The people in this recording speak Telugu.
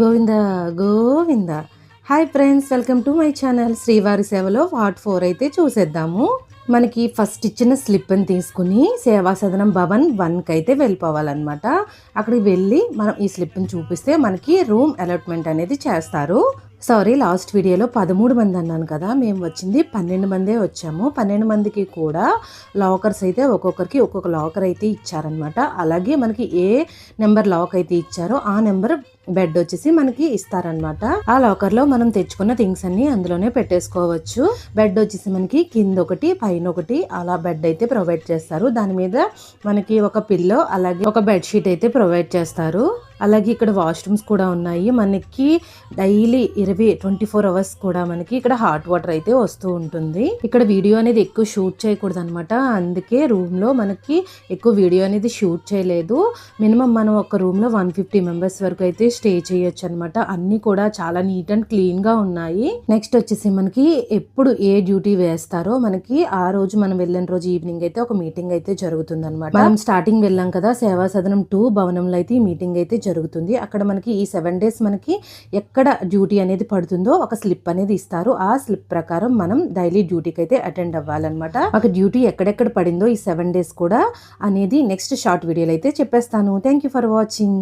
Govinda Govinda. Hi friends welcome to my channel Srivari సేవలో పార్ట్ ఫోర్ అయితే చూసేద్దాము. మనకి ఫస్ట్ ఇచ్చిన స్లిప్ని తీసుకుని సేవా సదనం భవన్ వన్కి అయితే వెళ్ళిపోవాలన్నమాట. అక్కడికి వెళ్ళి మనం ఈ స్లిప్ని చూపిస్తే మనకి రూమ్ అలాట్మెంట్ అనేది చేస్తారు. సారీ లాస్ట్ వీడియోలో పదమూడు మంది అన్నాను కదా మేము వచ్చింది పన్నెండు మందే వచ్చాము. పన్నెండు మందికి కూడా లాకర్స్ అయితే ఒక్కొక్కరికి ఒక్కొక్క లాకర్ అయితే ఇచ్చారనమాట అలాగే మనకి ఏ నెంబర్ లాక్ అయితే ఇచ్చారో ఆ నెంబర్ బెడ్ వచ్చేసి మనకి ఇస్తారనమాట ఆ లాకర్లో మనం తెచ్చుకున్న థింగ్స్ అన్ని అందులోనే పెట్టేసుకోవచ్చు. బెడ్ వచ్చేసి మనకి కింద ఒకటి పైన ఒకటి అలా బెడ్ అయితే ప్రొవైడ్ చేస్తారు. దాని మీద మనకి ఒక పిల్లో అలాగే ఒక బెడ్ షీట్ అయితే ప్రొవైడ్ చేస్తారు. అలాగే ఇక్కడ వాష్రూమ్స్ కూడా ఉన్నాయి. మనకి డైలీ ఇరవై ట్వంటీ ఫోర్ అవర్స్ కూడా మనకి ఇక్కడ హాట్ వాటర్ అయితే వస్తూ ఉంటుంది. ఇక్కడ వీడియో అనేది ఎక్కువ షూట్ చేయకూడదు అనమాట అందుకే రూమ్లో మనకి ఎక్కువ వీడియో అనేది షూట్ చేయలేదు. మినిమం మనం ఒక రూమ్లో వన్ ఫిఫ్టీ మెంబర్స్ వరకు అయితే స్టే చేయొచ్చు అనమాట అన్ని కూడా చాలా నీట్ అండ్ క్లీన్గా ఉన్నాయి. నెక్స్ట్ వచ్చేసి మనకి ఎప్పుడు ఏ డ్యూటీ వేస్తారో మనకి ఆ రోజు మనం వెళ్ళిన రోజు ఈవినింగ్ అయితే ఒక మీటింగ్ అయితే జరుగుతుంది అనమాట మనం స్టార్టింగ్ వెళ్ళాం కదా సేవా సదనం టూ భవనంలో అయితే ఈ మీటింగ్ అయితే జరుగుతుంది. అక్కడ మనకి ఈ సెవెన్ డేస్ మనకి ఎక్కడ డ్యూటీ అనేది పడుతుందో ఒక స్లిప్ అనేది ఇస్తారు. ఆ స్లిప్ ప్రకారం మనం డైలీ డ్యూటీకి అయితే అటెండ్ అవ్వాలన్నమాట. ఒక డ్యూటీ ఎక్కడెక్కడ పడిందో ఈ సెవెన్ డేస్ కూడా అనేది నెక్స్ట్ షార్ట్ వీడియోలో అయితే చెప్పేస్తాను. Thank you for watching